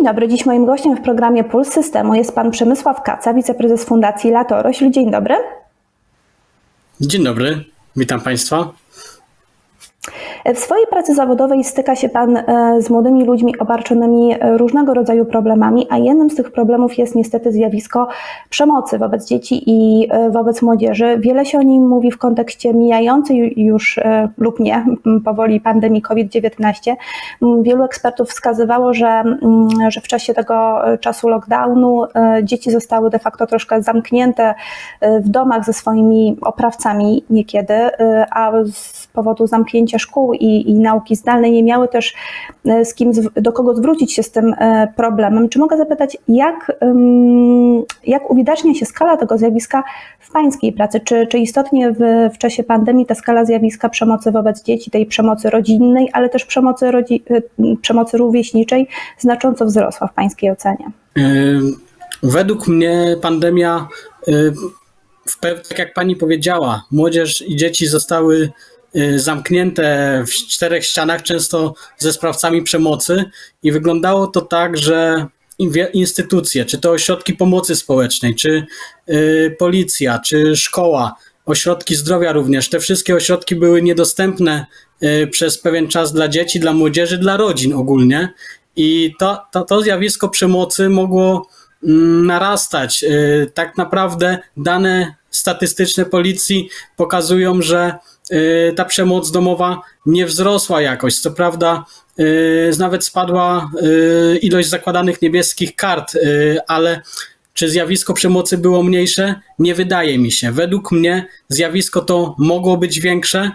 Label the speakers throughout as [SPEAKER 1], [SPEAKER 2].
[SPEAKER 1] Dzień dobry. Dziś moim gościem w programie Puls Systemu jest pan Przemysław Kaca, wiceprezes Fundacji Latorośl. Dzień dobry.
[SPEAKER 2] Dzień dobry, witam Państwa.
[SPEAKER 1] W swojej pracy zawodowej styka się Pan e, z młodymi ludźmi obarczonymi e, różnego rodzaju problemami, a jednym z tych problemów jest niestety zjawisko przemocy wobec dzieci i e, wobec młodzieży. Wiele się o nim mówi w kontekście mijającej już lub nie powoli pandemii COVID-19. Wielu ekspertów wskazywało, że, że w czasie tego czasu lockdownu dzieci zostały de facto troszkę zamknięte w domach ze swoimi oprawcami niekiedy, a z powodu zamknięcia szkół i, i nauki zdalnej nie miały też e, z kim, do kogo zwrócić się z tym e, problemem. Czy mogę zapytać, jak, jak uwidacznia się skala tego zjawiska w Pańskiej pracy? Czy, czy istotnie w, w czasie pandemii ta skala zjawiska przemocy wobec dzieci, tej przemocy rodzinnej, ale też przemocy, rodzi, e, przemocy rówieśniczej znacząco wzrosła w Pańskiej ocenie?
[SPEAKER 2] Według mnie pandemia, tak jak pani powiedziała, młodzież i dzieci zostały Y, zamknięte w czterech ścianach, często ze sprawcami przemocy, i wyglądało to tak, że instytucje, czy to ośrodki pomocy społecznej, czy y, policja, czy szkoła, ośrodki zdrowia również, te wszystkie ośrodki były niedostępne y, przez pewien czas dla dzieci, dla młodzieży, dla rodzin ogólnie. I to, to, to zjawisko przemocy mogło mm, narastać. Tak naprawdę dane statystyczne policji pokazują, że Y, ta przemoc domowa nie wzrosła jakoś. Co prawda, y, nawet spadła y, ilość zakładanych niebieskich kart, ale czy zjawisko przemocy było mniejsze? Nie wydaje mi się. Według mnie zjawisko to mogło być większe,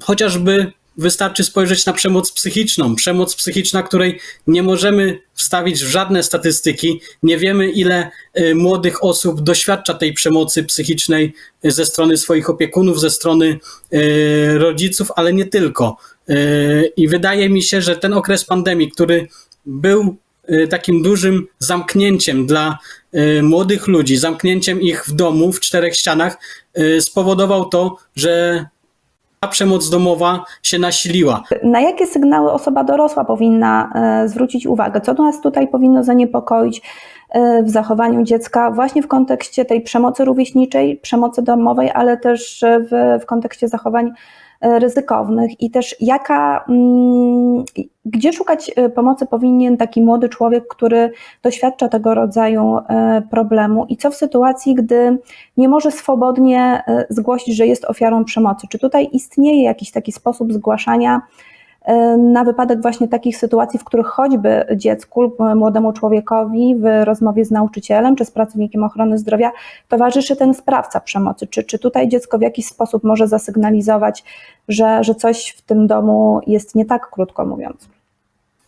[SPEAKER 2] chociażby wystarczy spojrzeć na przemoc psychiczną. Przemoc psychiczna, której nie możemy wstawić w żadne statystyki. Nie wiemy, ile y, młodych osób doświadcza tej przemocy psychicznej y, ze strony swoich opiekunów, ze strony y, rodziców, ale nie tylko. I wydaje mi się, że ten okres pandemii, który był takim dużym zamknięciem dla młodych ludzi, zamknięciem ich w domu, w czterech ścianach, spowodował to, że ta przemoc domowa się nasiliła.
[SPEAKER 1] Na jakie sygnały osoba dorosła powinna e, zwrócić uwagę? Co nas tutaj powinno zaniepokoić w zachowaniu dziecka, właśnie w kontekście tej przemocy rówieśniczej, przemocy domowej, ale też w, w kontekście zachowań E, ryzykownych i też jaka, mm, gdzie szukać e, pomocy powinien taki młody człowiek, który doświadcza tego rodzaju e, problemu i co w sytuacji, gdy nie może swobodnie zgłosić, że jest ofiarą przemocy? Czy tutaj istnieje jakiś taki sposób zgłaszania? Na wypadek właśnie takich sytuacji, w których choćby dziecku lub młodemu człowiekowi w rozmowie z nauczycielem czy z pracownikiem ochrony zdrowia towarzyszy ten sprawca przemocy. Czy, czy tutaj dziecko w jakiś sposób może zasygnalizować, że, że coś w tym domu jest nie tak, krótko mówiąc?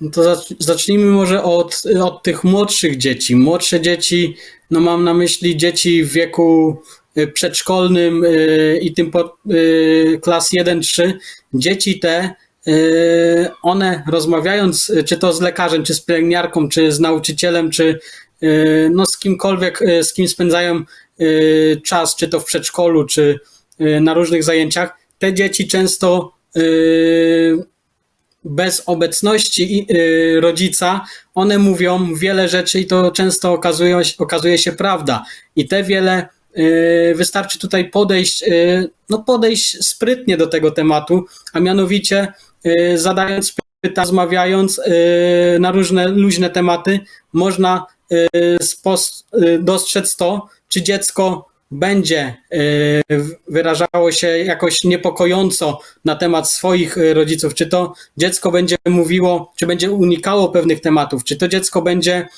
[SPEAKER 2] No to zacznijmy może od, od tych młodszych dzieci. Młodsze dzieci, no mam na myśli dzieci w wieku y, przedszkolnym y, i tym po, y, klas 1-3. Dzieci te one rozmawiając, czy to z lekarzem, czy z pielęgniarką, czy z nauczycielem, czy yy, no z kimkolwiek, yy, z kim spędzają czas, czy to w przedszkolu, czy na różnych zajęciach, te dzieci często bez obecności rodzica, one mówią wiele rzeczy i to często okazuje, okazuje się prawda. I te wiele wystarczy tutaj podejść, no podejść sprytnie do tego tematu, a mianowicie Y, zadając pytania, rozmawiając y, na różne luźne tematy, można y, dostrzec to, czy dziecko będzie wyrażało się jakoś niepokojąco na temat swoich rodziców, czy to dziecko będzie mówiło, czy będzie unikało pewnych tematów, czy to dziecko będzie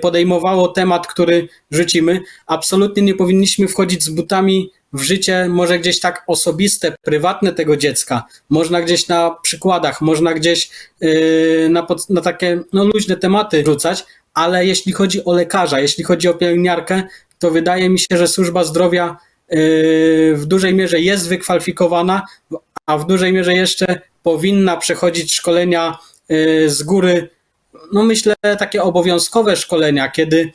[SPEAKER 2] podejmowało temat, który rzucimy. Absolutnie nie powinniśmy wchodzić z butami w życie może gdzieś tak osobiste, prywatne tego dziecka, można gdzieś na przykładach, można gdzieś yy, na, pod, na takie no, luźne tematy rzucać, ale jeśli chodzi o lekarza, jeśli chodzi o pielęgniarkę, to wydaje mi się, że służba zdrowia yy, w dużej mierze jest wykwalifikowana, a w dużej mierze jeszcze powinna przechodzić szkolenia yy, z góry, no myślę takie obowiązkowe szkolenia, kiedy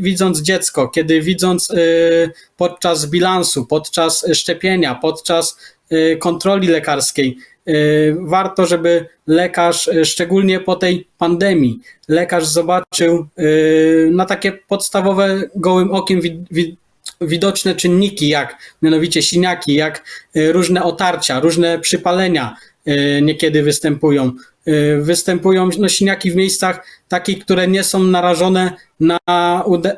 [SPEAKER 2] widząc dziecko, kiedy widząc y, podczas bilansu, podczas szczepienia, podczas y, kontroli lekarskiej, y, warto, żeby lekarz, y, szczególnie po tej pandemii, lekarz zobaczył y, na takie podstawowe gołym okiem wid, wid, widoczne czynniki, jak mianowicie siniaki, jak y, różne otarcia, różne przypalenia y, niekiedy występują. Y, Występują no, siniaki w miejscach takich, które nie są narażone na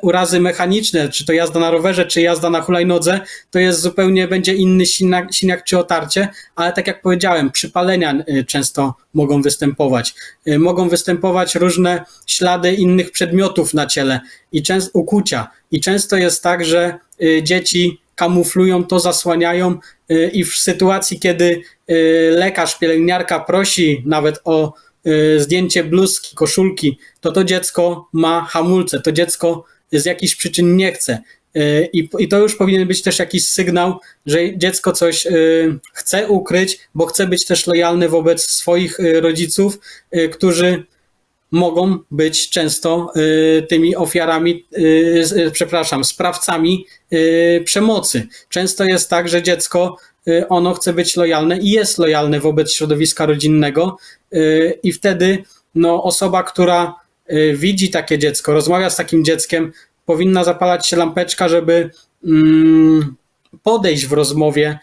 [SPEAKER 2] urazy mechaniczne, czy to jazda na rowerze, czy jazda na hulajnodze, to jest zupełnie będzie inny siniak, siniak czy otarcie, ale tak jak powiedziałem, przypalenia y, często mogą występować. Mogą występować różne ślady innych przedmiotów na ciele i często ukłucia. I często jest tak, że dzieci kamuflują to, zasłaniają y, i w sytuacji, kiedy y, lekarz, pielęgniarka prosi nawet o y, zdjęcie bluzki, koszulki, to to dziecko ma hamulce, to dziecko z jakichś przyczyn nie chce. I, I to już powinien być też jakiś sygnał, że dziecko coś chce ukryć, bo chce być też lojalne wobec swoich rodziców, którzy mogą być często y, tymi ofiarami, y, y, przepraszam, sprawcami przemocy. Często jest tak, że dziecko ono chce być lojalne i jest lojalne wobec środowiska rodzinnego i wtedy no, osoba, która widzi takie dziecko, rozmawia z takim dzieckiem, powinna zapalać się lampeczka, żeby mm, podejść w rozmowie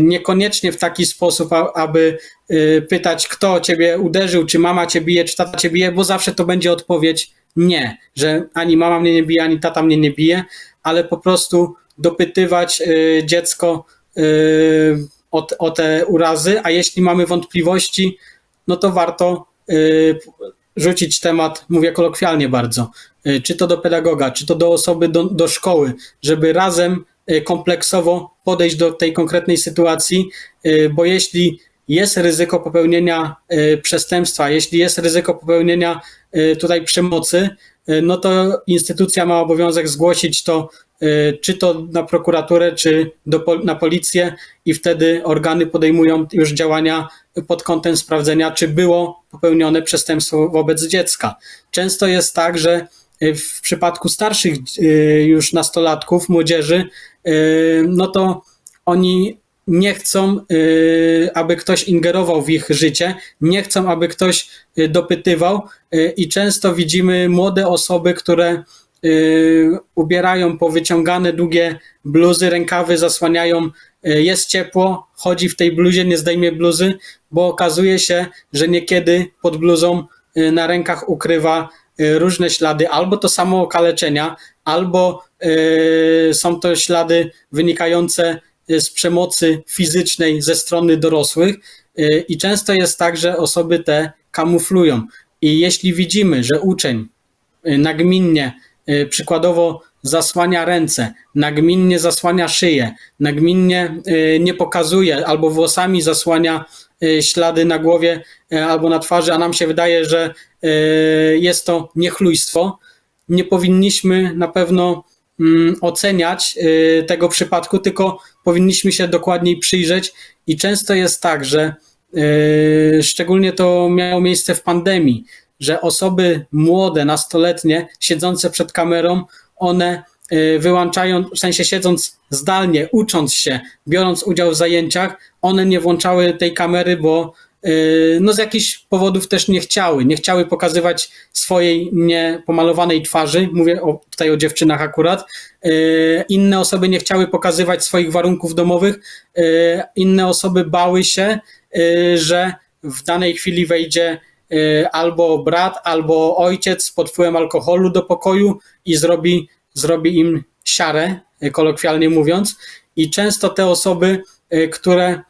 [SPEAKER 2] niekoniecznie w taki sposób, aby y, pytać, kto ciebie uderzył, czy mama cię bije, czy tata cię bije, bo zawsze to będzie odpowiedź nie, że ani mama mnie nie bije, ani tata mnie nie bije, ale po prostu dopytywać y, dziecko y, o, o te urazy, a jeśli mamy wątpliwości, no to warto y, rzucić temat, mówię kolokwialnie bardzo, y, czy to do pedagoga, czy to do osoby do, do szkoły, żeby razem y, kompleksowo podejść do tej konkretnej sytuacji, y, bo jeśli jest ryzyko popełnienia y, przestępstwa, jeśli jest ryzyko popełnienia y, tutaj przemocy, y, no to instytucja ma obowiązek zgłosić to y, czy to na prokuraturę, czy do, na policję i wtedy organy podejmują już działania pod kątem sprawdzenia, czy było popełnione przestępstwo wobec dziecka. Często jest tak, że y, w przypadku starszych y, już nastolatków, młodzieży, y, no to oni nie chcą, y, aby ktoś ingerował w ich życie, nie chcą, aby ktoś y, dopytywał y, i często widzimy młode osoby, które y, ubierają powyciągane długie bluzy, rękawy zasłaniają, y, jest ciepło, chodzi w tej bluzie, nie zdejmie bluzy, bo okazuje się, że niekiedy pod bluzą y, na rękach ukrywa y, różne ślady, albo to samo okaleczenia, albo y, są to ślady wynikające y, z przemocy fizycznej ze strony dorosłych y, i często jest tak, że osoby te kamuflują. I jeśli widzimy, że uczeń nagminnie, przykładowo zasłania ręce, nagminnie zasłania szyję, nagminnie nie pokazuje albo włosami zasłania ślady na głowie albo na twarzy, a nam się wydaje, że jest to niechlujstwo, nie powinniśmy na pewno oceniać y, tego przypadku, tylko powinniśmy się dokładniej przyjrzeć. I często jest tak, że y, szczególnie to miało miejsce w pandemii, że osoby młode, nastoletnie, siedzące przed kamerą, one y, wyłączają, w sensie siedząc zdalnie, ucząc się, biorąc udział w zajęciach, one nie włączały tej kamery, bo no z jakichś powodów też nie chciały. Nie chciały pokazywać swojej niepomalowanej twarzy. Mówię o, tutaj o dziewczynach akurat. Y, Inne osoby nie chciały pokazywać swoich warunków domowych. Y, Inne osoby bały się, y, że w danej chwili wejdzie y, albo brat, albo ojciec pod wpływem alkoholu do pokoju i zrobi, zrobi im siarę, y, kolokwialnie mówiąc. I często te osoby, y, które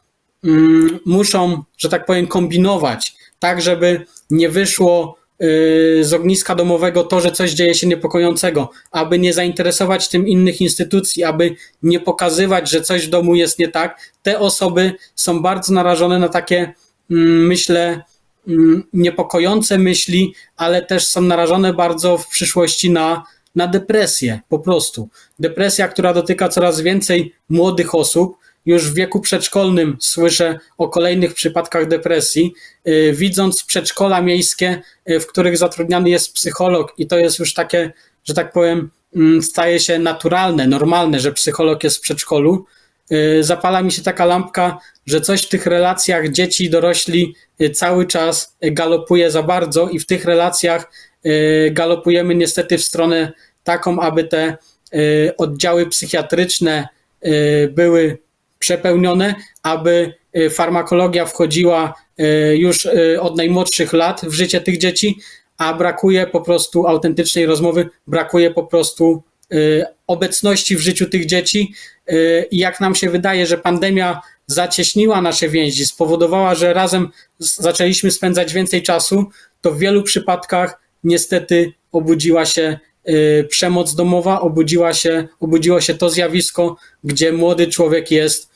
[SPEAKER 2] muszą, że tak powiem, kombinować, tak żeby nie wyszło y, z ogniska domowego to, że coś dzieje się niepokojącego, aby nie zainteresować tym innych instytucji, aby nie pokazywać, że coś w domu jest nie tak. Te osoby są bardzo narażone na takie, mm, myślę, mm, niepokojące myśli, ale też są narażone bardzo w przyszłości na, na depresję, po prostu. Depresja, która dotyka coraz więcej młodych osób. Już w wieku przedszkolnym słyszę o kolejnych przypadkach depresji. Y, Widząc przedszkola miejskie, y, w których zatrudniany jest psycholog, i to jest już takie, że tak powiem, mm, staje się naturalne, normalne, że psycholog jest w przedszkolu, y, zapala mi się taka lampka, że coś w tych relacjach dzieci i dorośli cały czas galopuje za bardzo i w tych relacjach galopujemy niestety w stronę taką, aby te oddziały psychiatryczne były przepełnione, aby y, farmakologia wchodziła y, już y, od najmłodszych lat w życie tych dzieci, a brakuje po prostu autentycznej rozmowy, brakuje po prostu obecności w życiu tych dzieci. I jak nam się wydaje, że pandemia zacieśniła nasze więzi, spowodowała, że razem zaczęliśmy spędzać więcej czasu, to w wielu przypadkach niestety obudziła się przemoc domowa, obudziła się, obudziło się to zjawisko, gdzie młody człowiek jest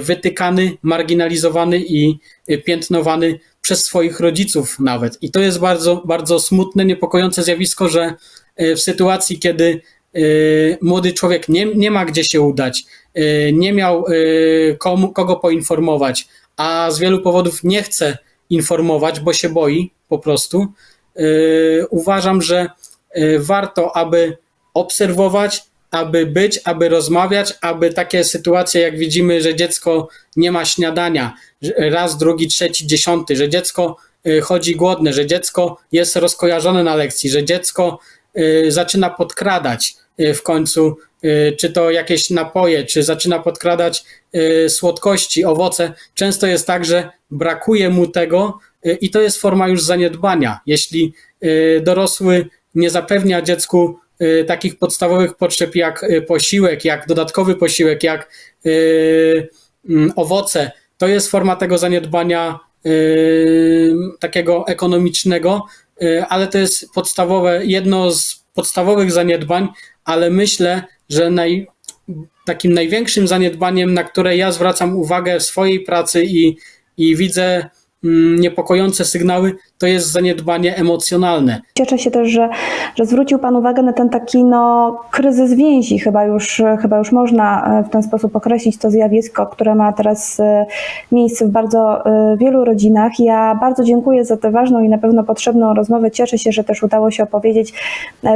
[SPEAKER 2] wytykany, marginalizowany i y, piętnowany przez swoich rodziców nawet. I to jest bardzo, bardzo smutne, niepokojące zjawisko, że y, w sytuacji, kiedy y, młody człowiek nie, nie ma gdzie się udać, y, nie miał y, komu, kogo poinformować, a z wielu powodów nie chce informować, bo się boi po prostu, y, uważam, że y, warto, aby obserwować, aby być, aby rozmawiać, aby takie sytuacje, jak widzimy, że dziecko nie ma śniadania, raz, drugi, trzeci, dziesiąty, że dziecko y, chodzi głodne, że dziecko jest rozkojarzone na lekcji, że dziecko y, zaczyna podkradać y, w końcu, czy to jakieś napoje, czy zaczyna podkradać słodkości, owoce. Często jest tak, że brakuje mu tego i to jest forma już zaniedbania. Jeśli dorosły nie zapewnia dziecku takich podstawowych potrzeb jak y, posiłek, jak dodatkowy posiłek, jak y, mm, owoce, to jest forma tego zaniedbania y, takiego ekonomicznego, y, ale to jest podstawowe, jedno z podstawowych zaniedbań, ale myślę, że naj, takim największym zaniedbaniem, na które ja zwracam uwagę w swojej pracy i, i widzę niepokojące sygnały, to jest zaniedbanie emocjonalne.
[SPEAKER 1] Cieszę się też, że, że zwrócił Pan uwagę na ten taki no, kryzys więzi. Chyba już, chyba już można e, w ten sposób określić to zjawisko, które ma teraz e, miejsce w bardzo e, wielu rodzinach. Ja bardzo dziękuję za tę ważną i na pewno potrzebną rozmowę. Cieszę się, że też udało się opowiedzieć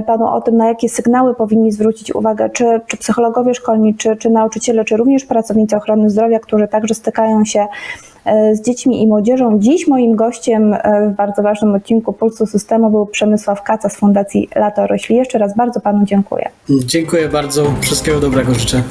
[SPEAKER 1] Panu o tym, na jakie sygnały powinni zwrócić uwagę, czy, czy psychologowie szkolni, czy, czy nauczyciele, czy również pracownicy ochrony zdrowia, którzy także stykają się z dziećmi i młodzieżą. Dziś moim gościem e, w bardzo ważnym odcinku Pulsu Systemu był Przemysław Kaca z Fundacji Lato Rośli. Jeszcze raz bardzo Panu dziękuję.
[SPEAKER 2] Dziękuję bardzo, wszystkiego dobrego życzę.